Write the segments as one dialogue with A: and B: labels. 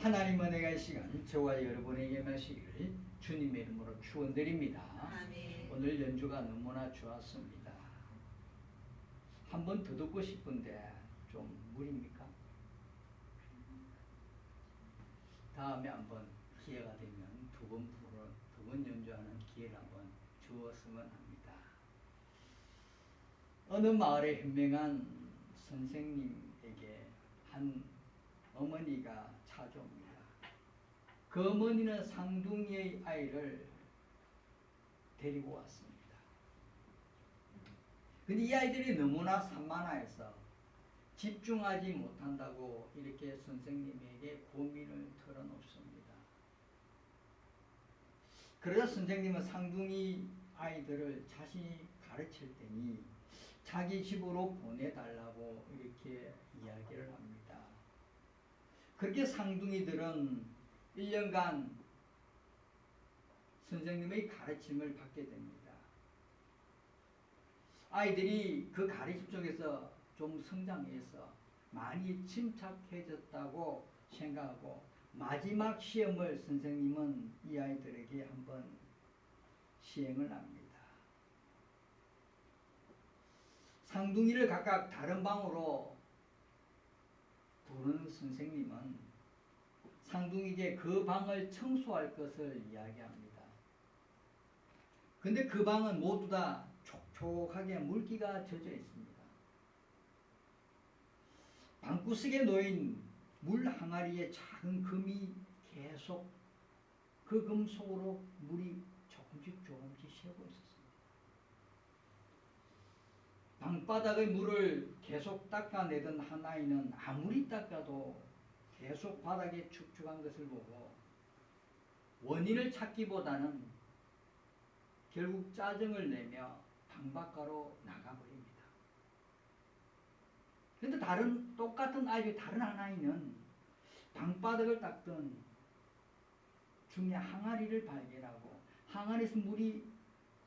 A: 하나님 은혜가 이 시간 저와 여러분에게 마시기를 주님의 이름으로 축원드립니다. 오늘 연주가 너무나 좋았습니다. 한 번 더 듣고 싶은데 좀 무리입니까? 다음에 한번 기회가 되면 두 번 부르 두번 연주하는 기회를 한번 주었으면 합니다. 어느 마을에 현명한 선생님에게 한 어머니가 찾아옵니다. 그 어머니는 상둥이의 아이를 데리고 왔습니다. 근데 이 아이들이 너무나 산만해서 집중하지 못한다고 이렇게 선생님에게 고민을 털어놓습니다. 그래서 선생님은 상둥이 아이들을 자신이 가르칠 때니 자기 집으로 보내달라고 이렇게 이야기를 합니다. 그렇게 상둥이들은 1년간 선생님의 가르침을 받게 됩니다. 아이들이 그 가르침 속에서 좀 성장해서 많이 침착해졌다고 생각하고 마지막 시험을 선생님은 이 아이들에게 한번 시행을 합니다. 상둥이를 각각 다른 방으로 부르는 선생님은 상둥이에게 그 방을 청소할 것을 이야기합니다. 근데 그 방은 모두 다 촉촉하게 물기가 젖어 있습니다. 방구석에 놓인 물 항아리에 작은 금이 계속 그 금 속으로 물이 조금씩 조금씩 새고 있었습니다. 방바닥의 물을 계속 닦아내던 한 아이는 아무리 닦아도 계속 바닥에 축축한 것을 보고 원인을 찾기보다는 결국 짜증을 내며 방밖으로 나가버립니다. 근데 다른 똑같은 아이 다른 한 아이는 방바닥을 닦던 중에 항아리를 발견하고 항아리에서 물이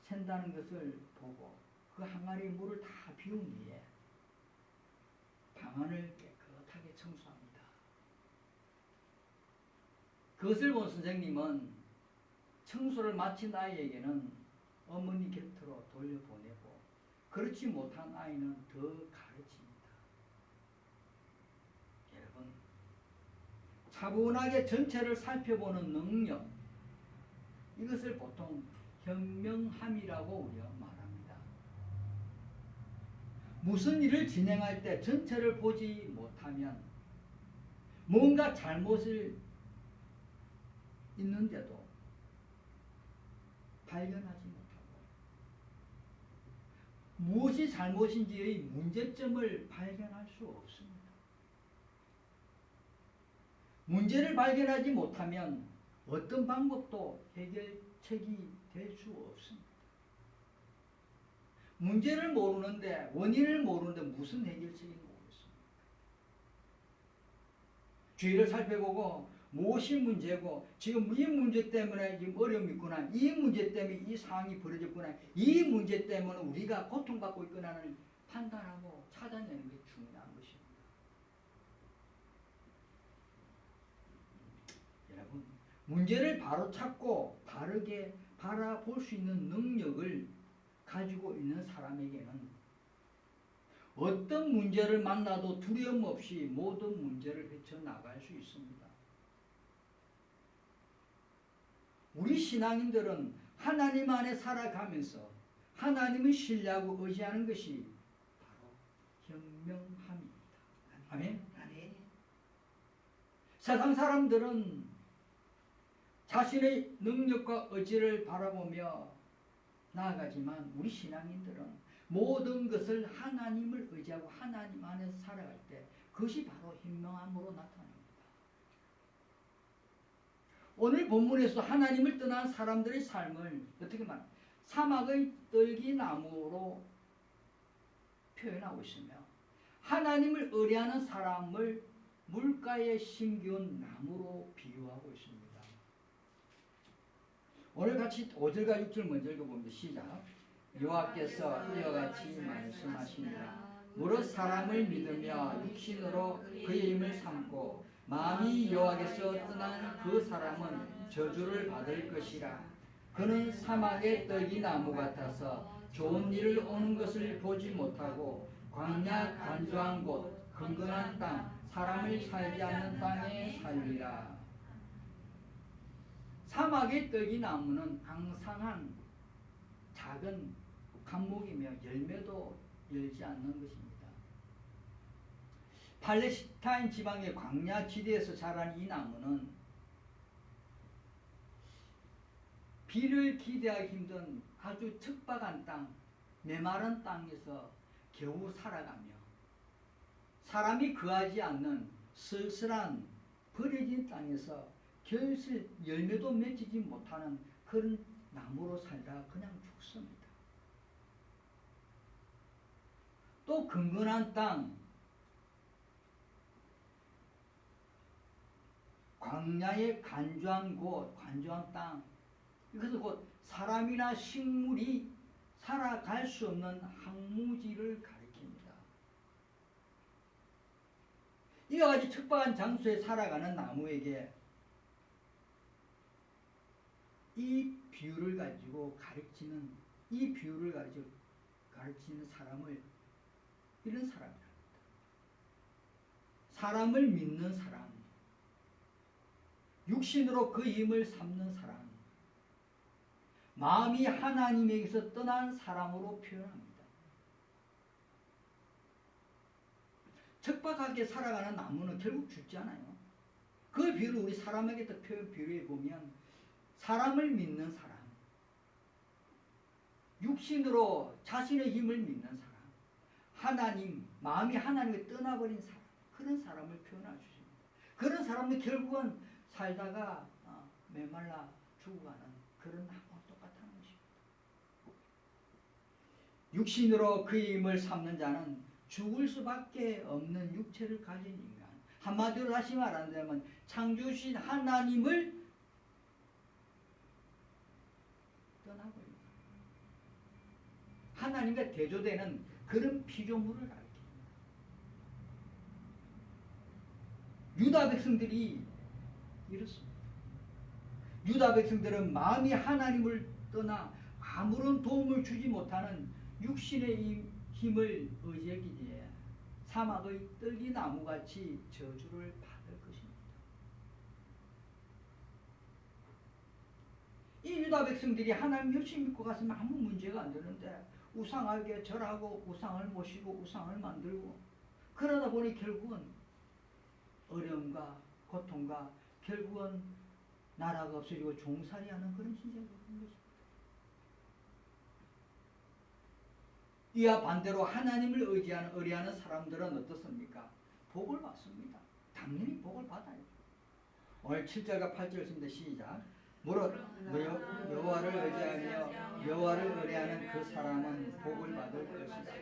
A: 샌다는 것을 보고 그 항아리 물을 다 비운 뒤에 방안을 깨끗하게 청소합니다. 그것을 본 선생님은 청소를 마친 아이에게는 어머니 곁으로 돌려보내고 그렇지 못한 아이는 더 가르칩니다. 여러분 차분하게 전체를 살펴보는 능력 이것을 보통 현명함이라고 우리가 말합니다. 무슨 일을 진행할 때 전체를 보지 못하면 뭔가 잘못을 있는데도 발견하지 못하고 무엇이 잘못인지의 문제점을 발견할 수 없습니다. 문제를 발견하지 못하면 어떤 방법도 해결책이 될 수 없습니다. 문제를 모르는데 원인을 모르는데 무슨 해결책이 모르겠습니까? 주위를 살펴보고 무엇이 문제고 지금 이 문제 때문에 지금 어려움이 있구나 이 문제 때문에 이 상황이 벌어졌구나 이 문제 때문에 우리가 고통받고 있구나를 판단하고 찾아내는 게 중요한 것입니다. 여러분 문제를 바로 찾고 바르게 바라볼 수 있는 능력을 가지고 있는 사람에게는 어떤 문제를 만나도 두려움 없이 모든 문제를 헤쳐나갈 수 있습니다. 우리 신앙인들은 하나님 안에 살아가면서 하나님을 신뢰하고 의지하는 것이 바로 현명함입니다. 아멘.
B: 아멘.
A: 세상 사람들은 자신의 능력과 의지를 바라보며 나아가지만 우리 신앙인들은 모든 것을 하나님을 의지하고 하나님 안에서 살아갈 때 그것이 바로 현명함으로 나타납니다. 오늘 본문에서 하나님을 떠난 사람들의 삶을 어떻게 말? 사막의 떨기나무로 표현하고 있으며 하나님을 의뢰하는 사람을 물가에 심기운 나무로 비유하고 있습니다. 오늘 같이 5절과 6절 먼저 읽어봅니다. 시작. 여호와께서 이와 같이 말씀하시니라. 무릇 사람을 믿으며 육신으로 그의 힘을 삼고 마음이 여호와께서 떠난 그 사람은 저주를 받을 것이라 그는 사막의 떡이 나무 같아서 좋은 일을 오는 것을 보지 못하고 광야 간조한 곳 건건한 땅 사람을 살지 않는 땅에 살리라 사막의 떡이 나무는 앙상한 작은 감목이며 열매도 열지 않는 것입니다. 팔레스타인 지방의 광야 지대에서 자란 이 나무는 비를 기대하기 힘든 아주 척박한 땅, 메마른 땅에서 겨우 살아가며 사람이 거하지 않는 쓸쓸한 버려진 땅에서 결실 열매도 맺히지 못하는 그런 나무로 살다 그냥 죽습니다. 또 근근한 땅, 광야의 간주한 곳, 간주한 땅, 이것은 곧 사람이나 식물이 살아갈 수 없는 항무지를 가리킵니다. 이와 같이 척박한 장소에 살아가는 나무에게 이 비유를 가지고 가르치는 이 비유를 가지고 가르치는 사람을 이런 사람이랍니다. 사람을 믿는 사람, 육신으로 그 힘을 삼는 사람, 마음이 하나님에게서 떠난 사람으로 표현합니다. 척박하게 살아가는 나무는 결국 죽지 않아요. 그 비유를 우리 사람에게 또 표현 비유해 보면 사람을 믿는 사람, 육신으로 자신의 힘을 믿는 사람, 하나님, 마음이 하나님에 떠나버린 사람, 그런 사람을 표현해 주십니다. 그런 사람은 결국은 살다가 어, 메말라 죽어가는 그런 나무와 똑같다는 것입니다. 육신으로 그 힘을 삼는 자는 죽을 수밖에 없는 육체를 가진 인간. 한마디로 다시 말한다면 창조신 하나님을 떠나버립니다. 하나님과 대조되는 그런 피조물을 가리킵니다. 유다 백성들이 이렇습니다. 유다 백성들은 마음이 하나님을 떠나 아무런 도움을 주지 못하는 육신의 힘을 의지하기에 사막의 떨기 나무같이 저주를 받을 것입니다. 이 유다 백성들이 하나님 열심히 믿고 갔으면 아무 문제가 안 되는데 우상하게 절하고 우상을 모시고 우상을 만들고 그러다 보니 결국은 어려움과 고통과 결국은 나라가 없어지고 종살이 하는 그런 신세가 되는 것입니다. 이와 반대로 하나님을 의지하는 의뢰하는 사람들은 어떻습니까? 복을 받습니다. 당연히 복을 받아요. 오늘 7절과 8절 씁니다. 시작. 무릇 여호와를 의지하며 여호와를 의뢰하는 그 사람은 복을 받을 것이다.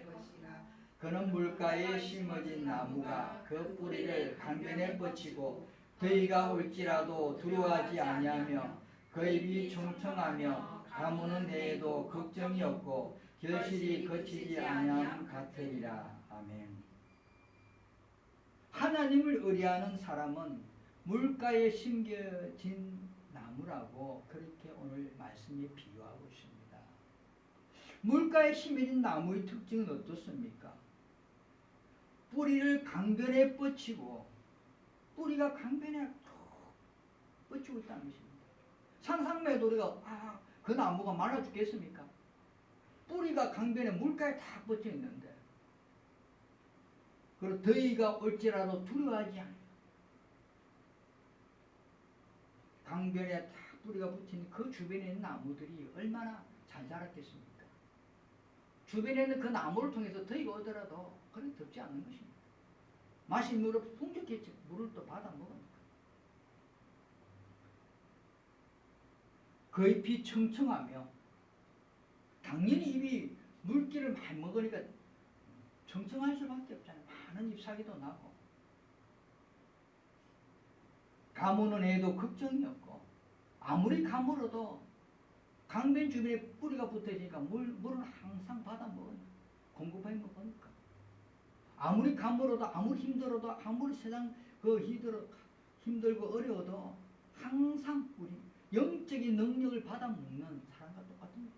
A: 그는 물가에 심어진 나무가 그 뿌리를 강변에 뻗치고 더위가 올지라도 두려워하지 아니하며 그 입이 청청하며 가무는 해에도 걱정이 없고 결실이 거치지 아니함 같으리라. 아멘. 하나님을 의뢰하는 사람은 물가에 심겨진 나무라고 그렇게 오늘 말씀이 비유하고 있습니다. 물가에 심겨진 나무의 특징은 어떻습니까? 뿌리를 강변에 뻗치고 뿌리가 강변에 툭 뻗치고 있다는 것입니다. 상상매도 우리가 아, 그 나무가 말라 죽겠습니까? 뿌리가 강변에 물가에 다 뻗쳐 있는데 그리고 더위가 올지라도 두려워하지 않아. 강변에 다 뿌리가 붙인 그 주변에 있는 나무들이 얼마나 잘 자랐겠습니까? 주변에 있는 그 나무를 통해서 더위가 오더라도 그렇게 덥지 않는 것입니다. 마실 물을 풍족했지 물을 또 받아 먹으니까. 그 잎이 청청하며 당연히 잎이 물기를 많이 먹으니까 청청할 수밖에 없잖아요. 많은 잎사귀도 나고 가무는 해도 걱정이 없고 아무리 가물어도 강변 주변에 뿌리가 붙어있으니까 물, 물은 항상 받아 먹으니까 공급해 먹으니까 아무리 가물어도 아무리 힘들어도 아무리 세상 그 힘들어 힘들고 어려워도 항상 우리 영적인 능력을 받아 먹는 사람과 똑같은 거예요.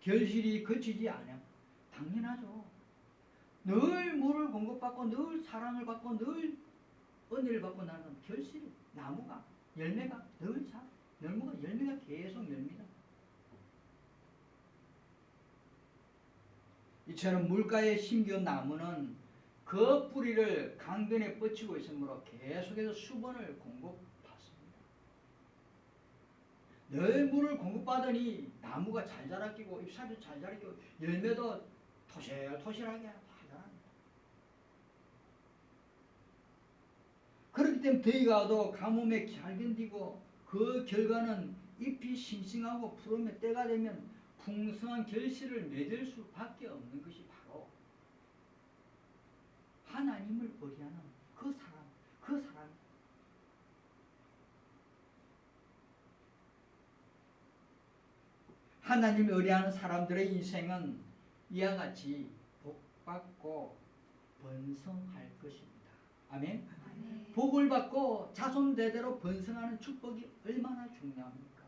A: 결실이 그치지 않아. 당연하죠. 늘 물을 공급받고 늘 사랑을 받고 늘 은혜를 받고 나는 결실이 나무가 열매가 늘 자. 열무가 열매가 계속 열매다. 이처럼 물가에 심겨온 나무는 그 뿌리를 강변에 뻗치고 있으므로 계속해서 수분을 공급받습니다. 늘 물을 공급받으니 나무가 잘 자라끼고 잎사귀도 잘 자라끼고 열매도 토실토실하게 잘 자랍니다. 때문에 더위가 와도 가뭄에 잘 견디고 그 결과는 잎이 싱싱하고 푸르며 때가 되면 풍성한 결실을 맺을 수밖에 없는 것이 바로 하나님을 의리하는 그 사람, 그 사람. 하나님을 의리하는 사람들의 인생은 이와 같이 복받고 번성할 것입니다. 아멘. 복을 받고 자손 대대로 번성하는 축복이 얼마나 중요합니까?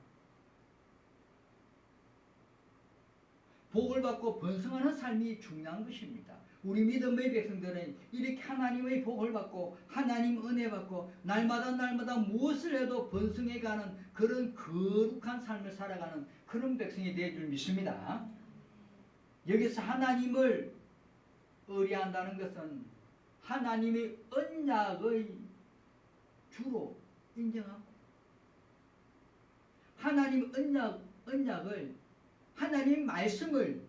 A: 복을 받고 번성하는 삶이 중요한 것입니다. 우리 믿음의 백성들은 이렇게 하나님의 복을 받고 하나님 은혜 받고 날마다 날마다 무엇을 해도 번성해가는 그런 거룩한 삶을 살아가는 그런 백성이 되어 줄 믿습니다. 여기서 하나님을 의뢰한다는 것은 하나님의 언약의 주로 인정하고 하나님 언약 언약을 하나님 말씀을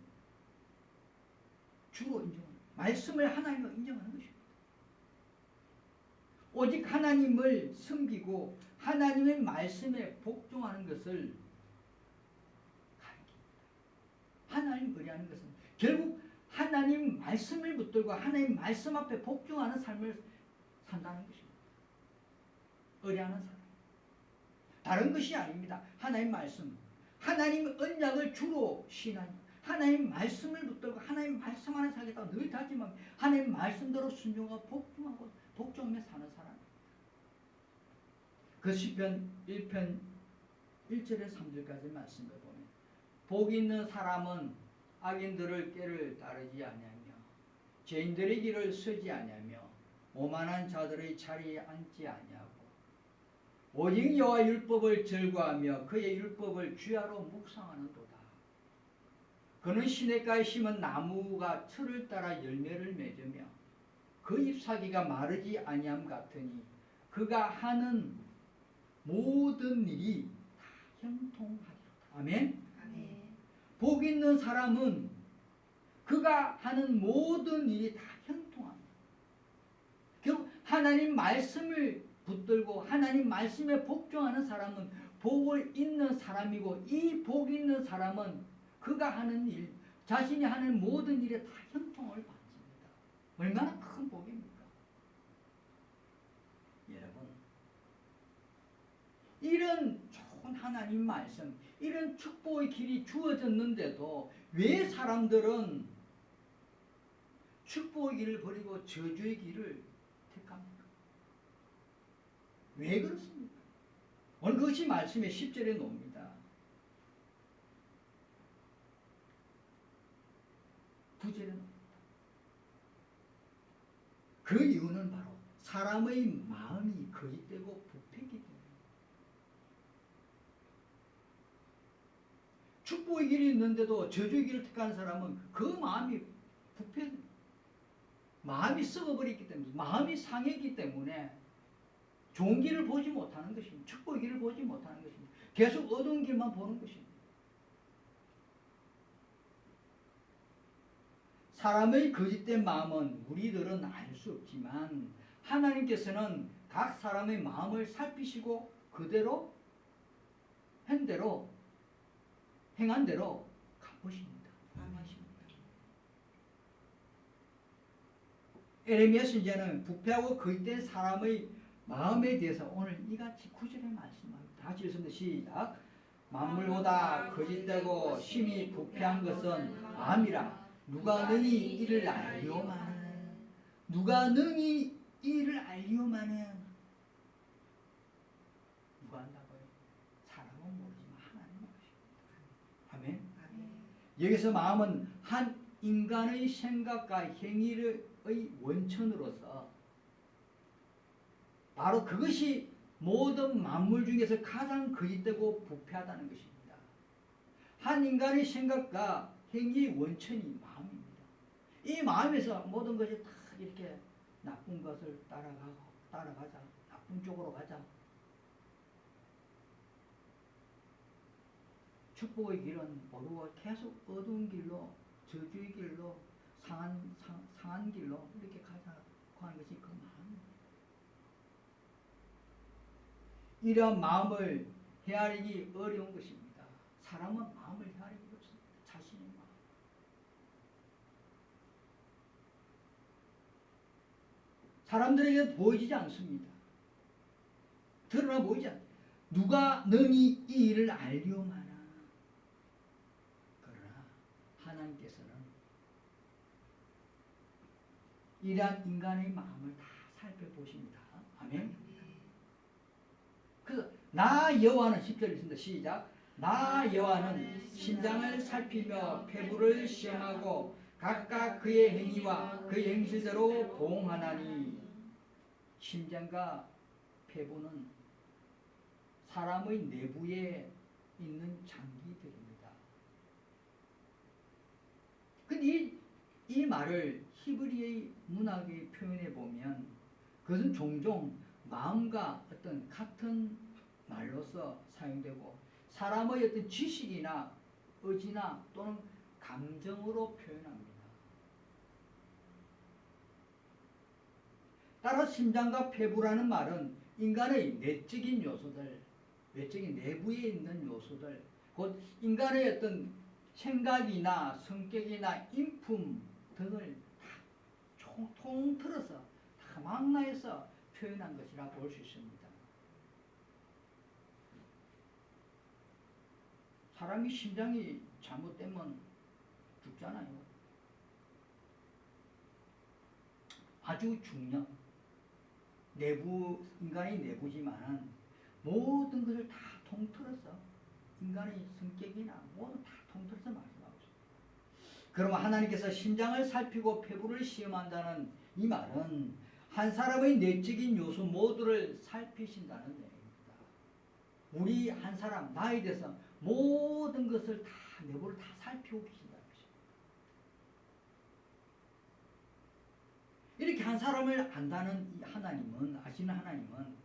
A: 주로 인정합니다. 말씀을 하나님을 인정하는 것입니다. 오직 하나님을 섬기고 하나님의 말씀에 복종하는 것을. 하나님 의뢰하는 것은 결국 하나님 말씀을 붙들고 하나님 말씀 앞에 복종하는 삶을 산다는 것입니다. 의뢰하는 사람. 다른 것이 아닙니다. 하나님 말씀. 하나님 언약을 주로 신하니 하나님 말씀을 붙들고 하나님 말씀 안에 살겠다고 늘 다짐하며 하나님 말씀대로 순종하고 복종하고 복종하며 사는 사람. 그 시편 1편 1절에 3절까지 말씀을 보면 복 있는 사람은 악인들을 깨를 따르지 아니하며 죄인들의 길을 서지 아니하며 오만한 자들의 자리에 앉지 아니하고 오직 여호와 율법을 절거하며 그의 율법을 주야로 묵상하는도다. 그는 시냇가에 심은 나무가 철을 따라 열매를 맺으며 그 잎사귀가 마르지 아니함 같으니 그가 하는 모든 일이 다 형통하리로다. 아멘.
B: 아멘.
A: 복 있는 사람은 그가 하는 모든 일이 다 형통합니다. 결국 하나님 말씀을 붙들고 하나님 말씀에 복종하는 사람은 복을 있는 사람이고 이 복 있는 사람은 그가 하는 일, 자신이 하는 모든 일에 다 형통을 받습니다. 얼마나 큰 복입니까? 여러분, 이런 좋은 하나님 말씀, 이런 축복의 길이 주어졌는데도 왜 사람들은 축복의 길을 버리고 저주의 길을? 왜 그렇습니까? 오늘 그것이 말씀의 10절에 나옵니다. 9절에 나옵니다. 그 이유는 바로 사람의 마음이 거짓되고 부패기 때문에 축복의 길이 있는데도 저주의 길을 택하는 사람은 그 마음이 부패 마음이 썩어버렸기 때문에 마음이 상했기 때문에 좋은 길을 보지 못하는 것입니다. 축복의 길을 보지 못하는 것입니다. 계속 어두운 길만 보는 것입니다. 사람의 거짓된 마음은 우리들은 알 수 없지만 하나님께서는 각 사람의 마음을 살피시고 그대로 한 대로 행한 대로 갚으십니다.
B: 아멘.
A: 에레미야 선지자는 부패하고 거짓된 사람의 마음에 대해서 오늘 이같이 구절에 말씀합니다. 다시 읽습니다. 시작. 만물보다 거짓되고 심히 부패한 것은 마음이라 누가 능히 이를 알려마는 누가 능히 이를 알리오마는 누가 한다고요? 사람은 모르지만 하나님 아십니다. 아멘.
B: 아멘.
A: 여기서 마음은 한 인간의 생각과 행위의 원천으로서 바로 그것이 모든 만물 중에서 가장 거짓되고 부패하다는 것입니다. 한 인간의 생각과 행위의 원천이 마음입니다. 이 마음에서 모든 것이 다 이렇게 나쁜 것을 따라가고 따라가자. 나쁜 쪽으로 가자. 축복의 길은 모르고 계속 어두운 길로 저주의 길로 상한 상, 상한 길로 이렇게 가자고 하는 것이 그 마음입니다. 이러한 마음을 헤아리기 어려운 것입니다. 사람은 마음을 헤아리기 어렵습니다. 자신의 마음. 사람들에게 보이지 않습니다. 드러나 보이지 않. 누가 너니 이 일을 알리오마나. 그러나 하나님께서는 이러한 인간의 마음을 다 살펴보십니다. 아멘. 나 여호와는 10절 있습니다. 시작. 나 여호와는 심장을 살피며 폐부를 시험하고 각각 그의 행위와 그의 행실대로 보응하나니 심장과 폐부는 사람의 내부에 있는 장기들입니다. 근데 이, 이 말을 히브리의 문학에 표현해 보면 그것은 종종 마음과 어떤 같은 말로서 사용되고 사람의 어떤 지식이나 의지나 또는 감정으로 표현합니다. 따라 심장과 폐부라는 말은 인간의 내적인 요소들, 외적인 내부에 있는 요소들, 곧 인간의 어떤 생각이나 성격이나 인품 등을 다 총- 통 틀어서 다 망라해서 표현한 것이라 볼 수 있습니다. 사람이 심장이 잘못되면 죽잖아요. 아주 중요. 내부 인간의 내부지만은 모든 것을 다 통틀어서 인간의 성격이나 모두 다 통틀어서 말씀하고 있습니다. 그러면 하나님께서 심장을 살피고 폐부를 시험한다는 이 말은 한 사람의 내적인 요소 모두를 살피신다는 얘기입니다. 우리 한 사람 나에 대해서 모든 것을 다 내부를 다 살피고 계신다는 것입니다. 이렇게 한 사람을 안다는 이 하나님은 아시는 하나님은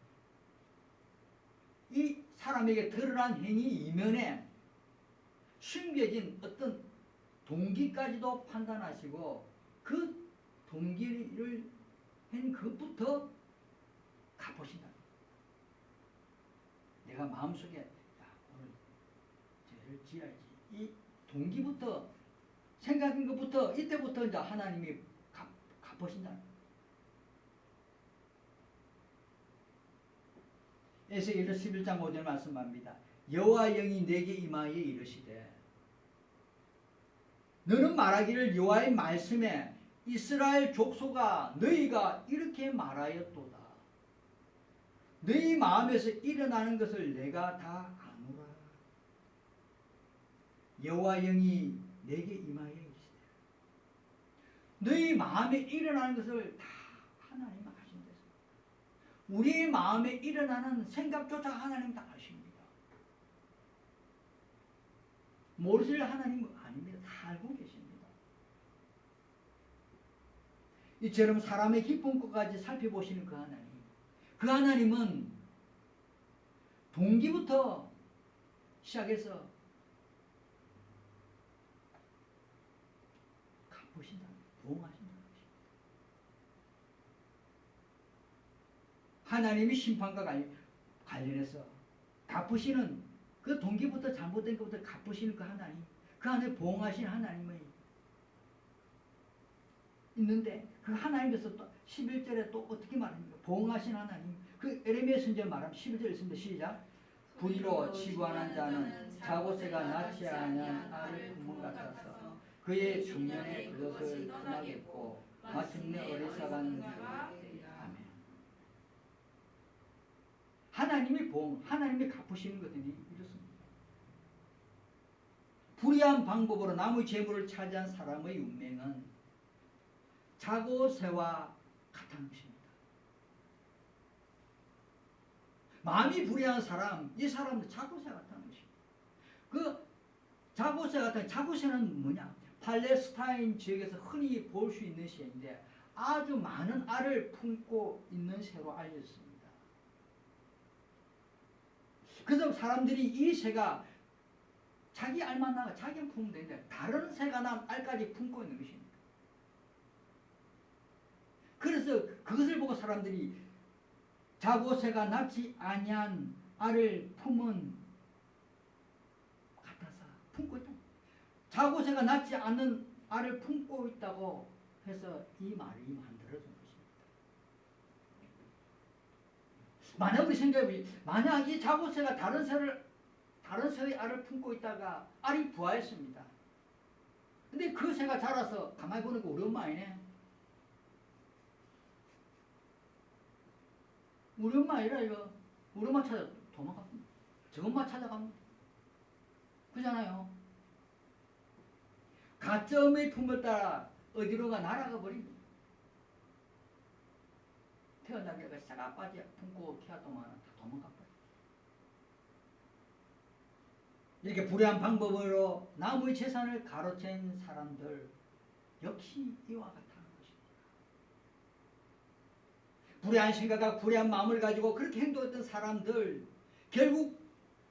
A: 이 사람에게 드러난 행위 이면에 숨겨진 어떤 동기까지도 판단하시고 그 동기를 한 그것부터 갚으신다. 내가 마음속에 지어야지 이 동기부터 생각인 것부터 이때부터 이제 하나님이 갚, 갚으신다. 에스겔 11장 5절 말씀합니다. 여호와 영이 내게 임하여 이르시되 너는 말하기를 여호와의 말씀에 이스라엘 족속아 너희가 이렇게 말하였도다. 너희 마음에서 일어나는 것을 내가 다. 여호와 영이 내게 임하여 이르시되 너희 마음에 일어나는 것을 다 하나님 아신다. 우리 마음에 일어나는 생각조차 하나님 다 아십니다. 모르실 하나님 아닙니다. 다 알고 계십니다. 이처럼 사람의 기쁜 것까지 살펴보시는 그 하나님. 그 하나님은 동기부터 시작해서 갚으신다. 보응하신다. 하나님이 심판과 관- 관련해서 갚으시는 그 동기부터 잘못된 것부터 갚으시는 그 하나님, 그 안에 보응하신 하나님의 있는데 그 하나님께서 또 11절에 또 어떻게 말합니까? 보응하신 하나님. 그 에레미야 선지자 말하면 11절 있습니다. 시작. 불의로 치부하는 자는 자고새가 낳지 않은 알을 품은 같아서 그의 중년에 그것을 떠나겠고 마침내 어리석은 자가 되리라. 아멘. 하나님이 봉, 하나님이 갚으시는 것들이 이렇습니다. 불의한 방법으로 남의 재물을 차지한 사람의 운명은 자고새와 같은 것입니다. 마음이 불의한 사람, 이 사람도 자고새 같은 것입니다. 그 자고새 같은 자고새는 뭐냐? 팔레스타인 지역에서 흔히 볼 수 있는 새인데 아주 많은 알을 품고 있는 새로 알려졌습니다. 그래서 사람들이 이 새가 자기 알만 나가 자기는 품으면 되는데 다른 새가 난 알까지 품고 있는 것입니다. 그래서 그것을 보고 사람들이 자고새가 낳지 아니한 알을 품은 같아서 품고 있다. 자고새가 낳지 않는 알을 품고 있다고 해서 이 말이 것입니다. 만약 우리 생각해 만약 이 자고새가 다른 새를 다른 새의 알을 품고 있다가 알이 부화했습니다. 근데 그 새가 자라서 가만히 보니까 우리 엄마 아니네. 우리 엄마 아니라 이거 우리 엄마 찾아 도망갑니다. 저 엄마 찾아갑니다. 그잖아요. 가점의 품을 따라 어디로가 날아가 버립니다. 태어나기가 싹아빠지 품고 키가 동안 다 도망가 버려. 이렇게 불의한 방법으로 남의 재산을 가로챈 사람들 역시 이와 같다는 것입니다. 불의한 생각과 불의한 마음을 가지고 그렇게 행동했던 사람들 결국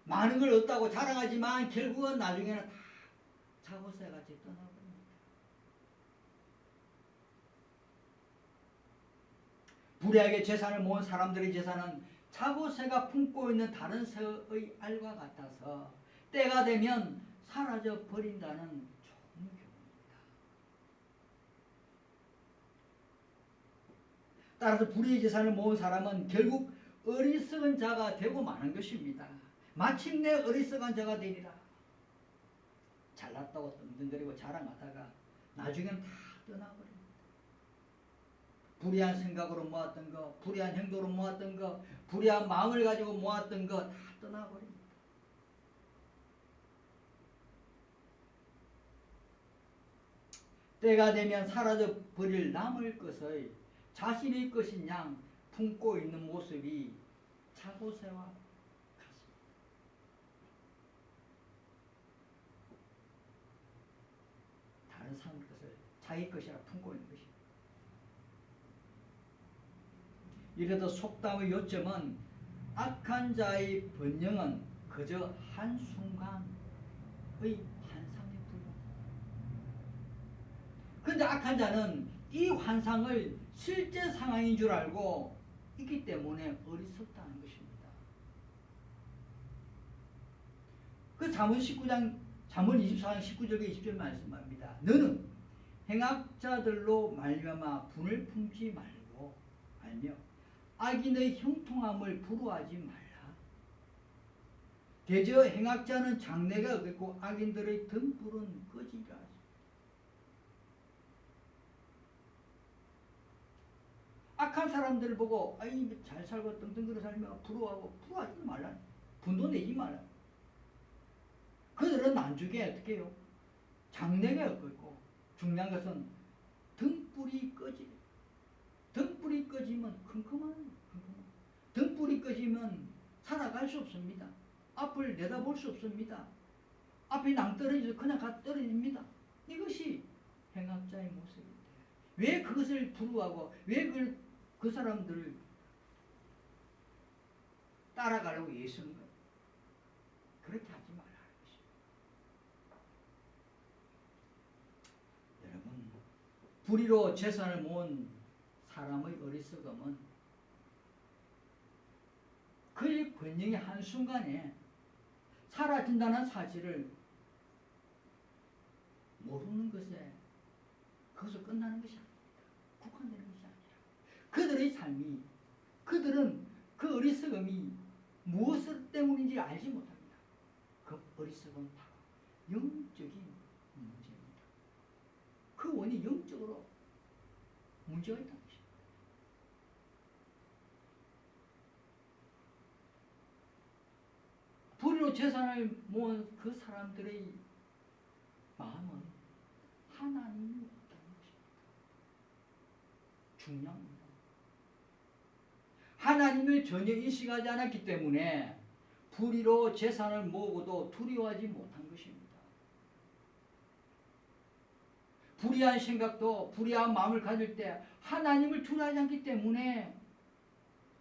A: 많은 걸 얻다고 자랑하지만 결국은 나중에는 다 자고새같이 떠나버립니다. 불의하게 재산을 모은 사람들의 재산은 자고새가 품고 있는 다른 새의 알과 같아서 때가 되면 사라져 버린다는 좋은 교훈입니다. 따라서 불의의 재산을 모은 사람은 결국 어리석은 자가 되고 마는 것입니다. 마침내 어리석은 자가 되리라. 잘났다고 뜬등거리고 자랑하다가 나중엔 다 떠나버립니다. 불의한 생각으로 모았던 거, 불의한 행동으로 모았던 거, 불의한 마음을 가지고 모았던 거다 떠나버립니다. 때가 되면 사라져 버릴 남을 것의 자신의 것인 양 품고 있는 모습이 차고새와. 다른 사람 것을 자기 것이라 품고 있는 것입니다. 이래도 속담의 요점은 악한 자의 번영은 그저 한순간의 환상에 불과. 근데 악한 자는 이 환상을 실제 상황인 줄 알고 있기 때문에 어리석다는 것입니다. 그 잠언 19장 잠언 24장 19절에 20절 말씀합니다. 너는 행악자들로 말미암아 분을 품지 말고 알며 악인의 형통함을 부러워하지 말라. 대저 행악자는 장래가 없겠고 악인들의 등불은 꺼지리라. 악한 사람들 보고 아이 잘 살고 떵떵거려 살면 부러워하고 부러워하지 말라. 분도 내지 말라. 그들은 나중에 어떻게 해요? 장래가 없고 중요한 것은 등불이 꺼지. 등불이 꺼지면 컴컴한. 등불이 꺼지면 살아갈 수 없습니다. 앞을 내다볼 수 없습니다. 앞이 낭떠러져서 그냥 가 떨어집니다. 이것이 행악자의 모습인데 왜 그것을 부러워하고 왜 그걸 그 사람들을 따라가려고 예수는 거예요. 그렇게 하지 것입니다. 여러분, 불의로 재산을 모은 사람의 어리석음은 그의 번영의 한순간에 사라진다는 사실을 모르는 것에 거기서 끝나는 것이 아닙니다. 국한되는 것이 아닙니다. 그들의 삶이 그들은 그 어리석음이 무엇을 때문인지 알지 못합니다. 그 어리석음은 바로 영적인 문제입니다. 그 원인이 영적으로 문제가 것입니다. 부리로 재산을 모은 그 사람들의 마음은 하나님이 없다는 것입니다. 중요합니다. 하나님을 전혀 인식하지 않았기 때문에 불의로 재산을 모으고도 두려워하지 못한 것입니다. 불의한 생각도 불의한 마음을 가질 때 하나님을 두려워하지 않기 때문에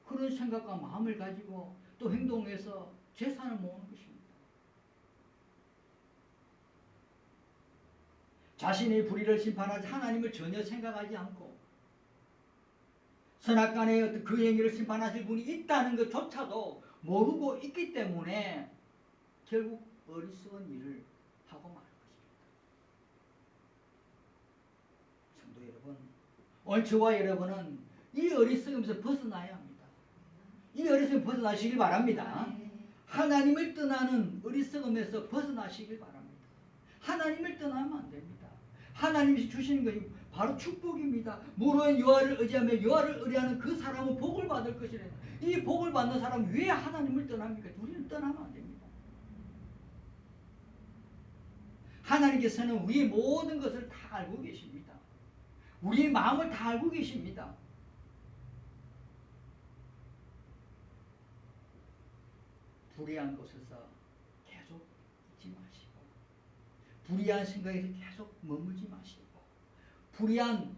A: 그런 생각과 마음을 가지고 또 행동해서 재산을 모으는 것입니다. 자신의 불의를 심판하지 하나님을 전혀 생각하지 않고 선악간의 어떤 그 행위를 심판하실 분이 있다는 것조차도 모르고 있기 때문에 결국 어리석은 일을 하고 마는 것입니다. 성도 여러분, 오늘 저와 여러분은 이 어리석음에서 벗어나야 합니다. 이 어리석음 벗어나시길 바랍니다. 하나님을 떠나는 어리석음에서 벗어나시길 바랍니다. 하나님을 떠나면 안 됩니다. 하나님이 주시는 것이 바로 축복입니다. 무로인 여호와를 의지하며 여호와를 의뢰하는 그 사람은 복을 받을 것이라. 이 복을 받는 사람은 왜 하나님을 떠납니까? 우리는 떠나면 안 됩니다. 하나님께서는 우리의 모든 것을 다 알고 계십니다. 우리의 마음을 다 알고 계십니다. 불의한 곳에서 계속 있지 마시고 불의한 생각에서 계속 머물지 마시고 불의한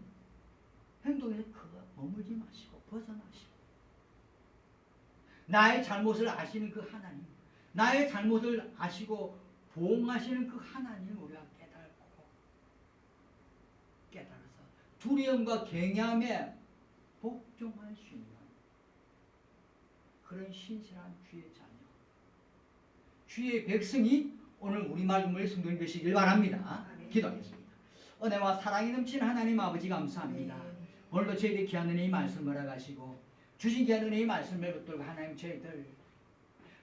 A: 행동에서 그거 머물지 마시고 벗어나시고. 나의 잘못을 아시는 그 하나님 나의 잘못을 아시고 보응하시는 그 하나님을 우리가 깨달고 깨달아서 두려움과 경외함에 복종할 수 있는 그런 신실한 주의 자녀 주의 백성이 오늘 우리 말씀을 성도님 되시길 바랍니다. 기도하겠습니다. 은혜와 사랑이 넘치는 하나님 아버지 감사합니다. 오늘도 저희들 귀한 은혜의 말씀을 허락하시고 주신 귀한 은혜의 말씀을 붙들고 하나님 저희들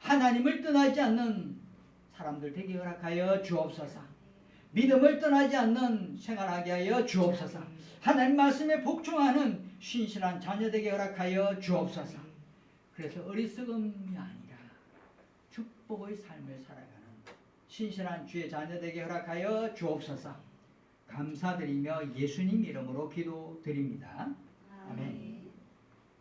A: 하나님을 떠나지 않는 사람들 되게 허락하여 주옵소서. 믿음을 떠나지 않는 생활하게 하여 주옵소서. 하나님 말씀에 복종하는 신실한 자녀 되게 허락하여 주옵소서. 그래서 어리석음이 아니라 축복의 삶을 살아가는 신실한 주의 자녀 되게 허락하여 주옵소서. 감사드리며 예수님 이름으로 기도드립니다. 아멘.